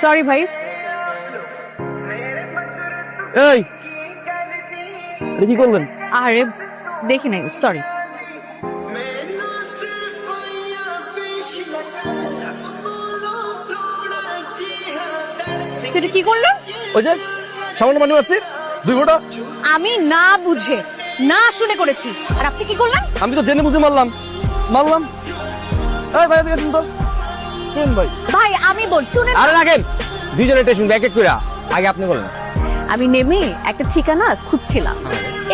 Sorry ভাই এই কি করলেন আরে দেখি নাই সরি এটা কি করল ওই যে সামান্য মানি মারছি দুই ঘোটা আমি না বুঝে না শুনে করেছি। আর আপনি কি করলেন? আমি তো জেনে বুঝে মারলাম। মারলাম। এই ভাই এদিকে আসুন তো। শুনুন ভাই। ভাই আমি বল শুনেন আরে রাখেন দুইজনে টেনশন এক এক করে আগে আপনি বলেন। আমি নেমে একটা ঠিকানা খুঁজছিলাম।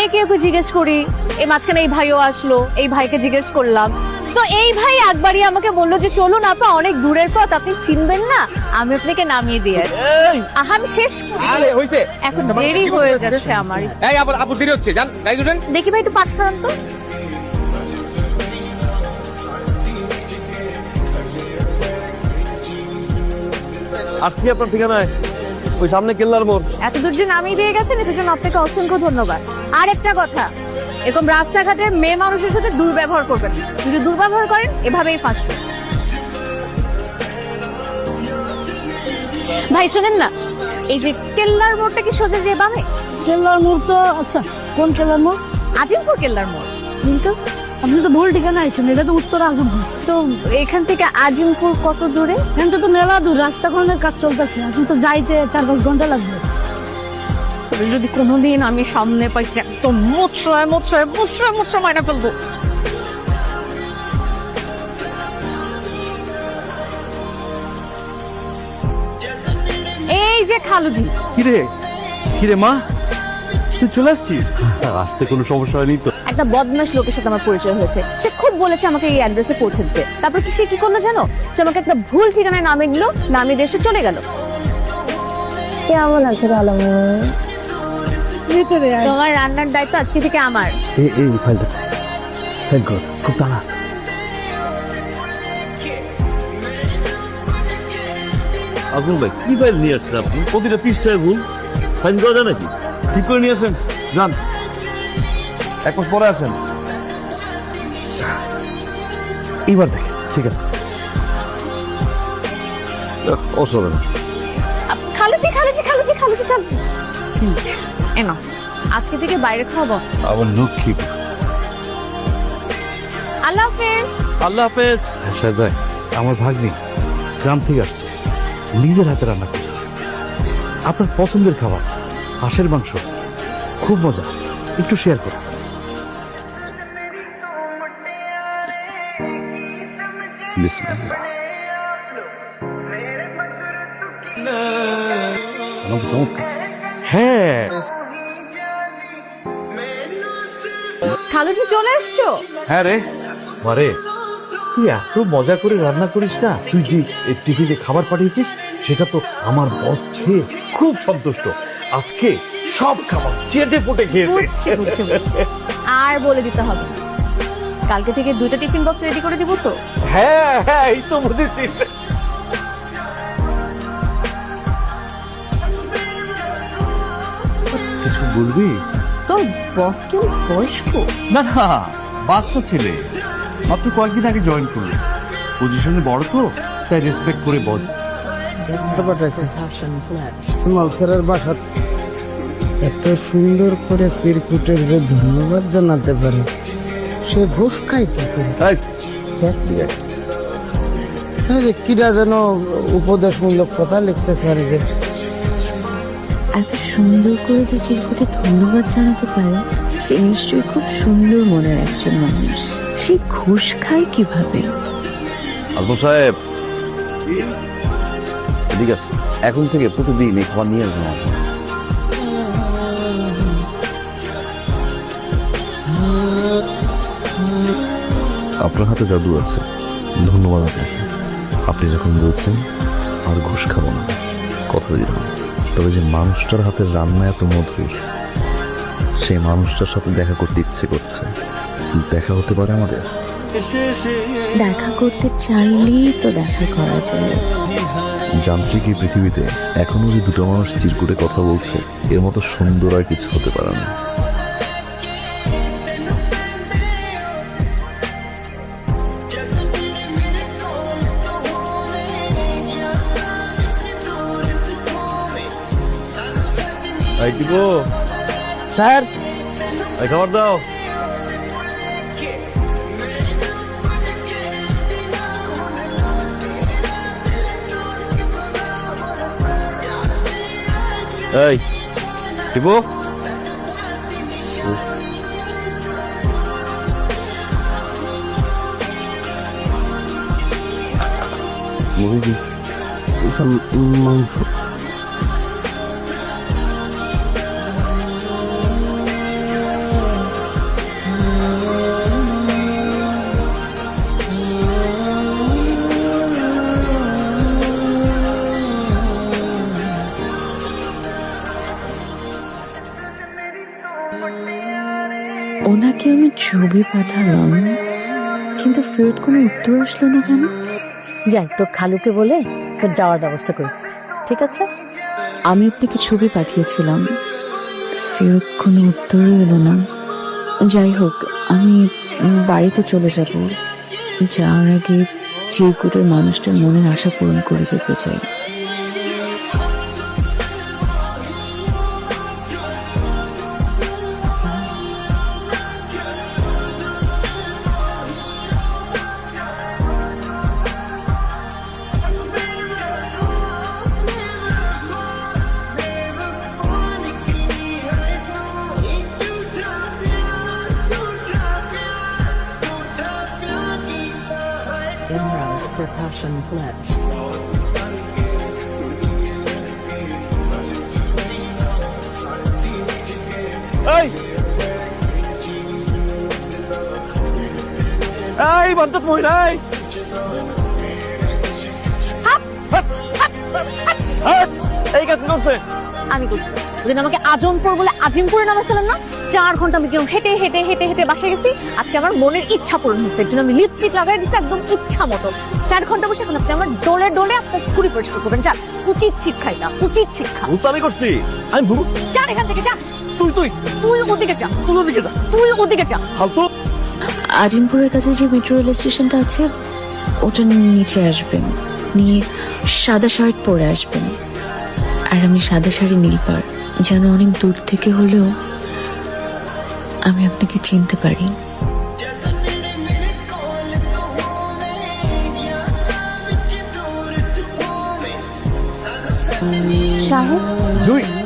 একে ওকে জিজ্ঞেস করি এই মাঝখানে এই ভাইও আসলো এই ভাইকে জিজ্ঞেস করলাম। তো এই ভাই একবারই আমাকে বলল যে চলুন আপা অনেক দূরের পথ আপনি চিনবেন না? আমি আপনাকে নামিয়ে দিয়ে। এই! আমি শেষ আরে হইছে। এখন দেরি হয়ে যাচ্ছে আমার। এই আপু আপু দেরি হচ্ছে গাড়ি দেখি ভাই একটু পাঠ শোনান তো আসছি আপনার ঠিকানায়। ওই সামনে কেল্লার মোড়। এত দূর যে নামিয়ে দিয়ে গেছেন এটার জন্য আপনাকে অসংখ্য ধন্যবাদ। আর একটা কথা এরকম রাস্তাঘাটে মেয়ে মানুষের সাথে দুর্ব্যবহার করবেন। যদি দুর্ব্যবহার করেন এভাবেই ফাঁসবেন। ভাই শোনেন না এই যে কেল্লার মোড়টা কি সোজা যে বামে? কেল্লার মোড় তো আচ্ছা কোন কেল্লার মোড়? আজিমপুর কেল্লার মোড়। কিন্তু আপনি তো ভুল ঠিকানা আইছেন এটা তো উত্তর আজমপুর তো এখান থেকে আজিমপুর কত দূরে? এখান তো মেলা দূর রাস্তা খননের কাজ চলতেছে। এখন তো যাইতে চার পাঁচ ঘণ্টা লাগবে। যদি কোনোদিন আমি সামনে পাইছি একদম মুচড়ায় মুচড়ায় মুচড়ায় মুচড়ায় মাইনা ফেলব। এই যে খালুজি। কিরে? কিরে মা? তুই চলে আসছিস? আসতে কোনো সমস্যা হয়নি তো। একটা বদমাস লোকের সাথে আমার পরিচয় হয়েছে। সে খুব বলেছে আমাকে এই অ্যাড্রেসে পৌঁছে দিতে। তারপর কি সে কি করল জানো? সে আমাকে একটা ভুল ঠিকানায় নামিয়ে দিল নামিয়ে দিয়ে সে চলে গেল। কেমন আছে ভালো ভিতরে তোমার রান্নার দায়িত্ব আজকে থেকে আমার। এই এই ফাইলটা। সেন্ড কর খুব টানা আছে। আজমল ভাই কি ফাইল নিয়ে আসছেন আপনি? প্রতিটা পৃষ্ঠায় ভুল। সাইন করা যায় নাকি? ঠিক করে নিয়ে আসেন। যান এক মাস পরে আসেন। এইবার দেখেন ঠিক আছে। অসুবিধা নেই খালুজি খালুজি খালুজি খালুজি খালুজি এনো আজকে থেকে বাইরে খাওয়াবো আমার লক্ষ্মী আল্লাহ হাফেজ। আল্লাহ হাফেজ। সাহেব ভাই আমার ভাগ্নি গ্রাম থেকে আসছে। নিজের হাতে রান্না করছে। আপনার পছন্দের খাবার হাঁসের মাংস। খুব মজা। একটু শেয়ার করুন বিসমিল্লাহ। হ্যাঁ। খালুজি চলে এসছো? হ্যাঁ রে। মারে তুই এত মজা করে রান্না করিস না? তুই যে টিফিনে খাবার পাঠিয়েছিস সেটা তো আমার বস খেয়ে খুব সন্তুষ্ট। আজকে সব খাবার চেটে পুটে বুঝছি আর বলে দিতে হবে। কালকে থেকে দুইটা টিফিন বক্স রেডি করে দিব তো? হ্যাঁ হ্যাঁ এই তো বুঝেছিস। কিছু বলবি? তোর বস কি বয়স্ক? না না বাচ্চা ছেলে। মাত্র কয়েকদিন আগে জয়েন করল। পজিশনে বড় তো তাই রেসপেক্ট করে বস মালসারের বাসা এত সুন্দর করে চিরকুটের যে ধন্যবাদ জানাতে পারে। সে ঘুষ এই। যে কিরা যেন উপদেশমূলক কথা লিখছে স্যার যে। এত সুন্দর করে যে চিরকুটে ধন্যবাদ জানাতে পারে সে নিশ্চয়ই খুব সুন্দর মনের একজন মানুষ। সে ঘুষ খায় কীভাবে? আজমল সাহেব ঠিক আছে এখন থেকে প্রতিদিন এই খাবার নিয়ে আসবেন আপনার হাতে জাদু আছে। ধন্যবাদ আপনাকে। আপনি যখন বলছেন আর ঘুষ খাব না। কথা দিলাম। তবে যে মানুষটার হাতের রান্না এত মধুর সেই মানুষটার সাথে দেখা করতে ইচ্ছে করছে। দেখা হতে পারে আমাদের। দেখা করতে চাইলেই তো দেখা করা যায়। যান্ত্রিক এই পৃথিবীতে এখনও যে দুটো মানুষ চিরকুটে কথা বলছে এর মতো সুন্দর আর কিছু হতে পারে না। এই টিপু। স্যার। এই খাবার দাও। এই মুরগি। আচ্ছা, মাংস। ওনাকে আমি ছবি পাঠালাম কিন্তু ফেরত কোনো উত্তর আসলো না কেন? যাই তো খালুকে বলে তোর যাওয়ার ব্যবস্থা করে দিচ্ছি ঠিক আছে? আমি আপনাকে ছবি পাঠিয়েছিলাম ফেরত কোনো উত্তরও এলো না। যাই হোক আমি বাড়িতে চলে যাব যাওয়ার আগে চিরকুটের মানুষটার মনের আশা পূরণ করে যেতে চাই। Percussion flips. এই! এই বন্ধত মহিলা এই! এই, এই কাজ করছে। আমি করছি। ওদিন আমাকে আজমপুর বলে আজিমপুরে নামাইছিলাম না? চার ঘণ্টা আমি কীরকম হেঁটে হেঁটে হেঁটে হেঁটে বাসে গেছি। আজকে আমার মনের ইচ্ছা পূরণ হয়েছে একজন আমি লিপস্টিক লাগাই দিচ্ছি একদম ইচ্ছা মতো। চার ঘণ্টা বসে এখন আপনি আমার ডোলে ডোলে আপনার স্কুটি পরিষ্কার করবেন। যান উচিত শিক্ষা এটা উচিত শিক্ষা। ভুল তো আমি করছি। আমি ভুল যান এখান থেকে যা তুই তুই। তুই ওদিকে যা। তুই ওদিকে যা। তুই ওদিকে যা। ফালতু। আজিমপুরের কাছে যে মেট্রো রেল স্টেশনটা আছে ওটা নিচে আসবেন। নিয়ে সাদা শার্ট পরে আসবেন। আর আমি সাদা শাড়ি নীলপার যেন অনেক দূর থেকে হলেও আমি আপনাকে চিনতে পারি। সাহেব? জুই।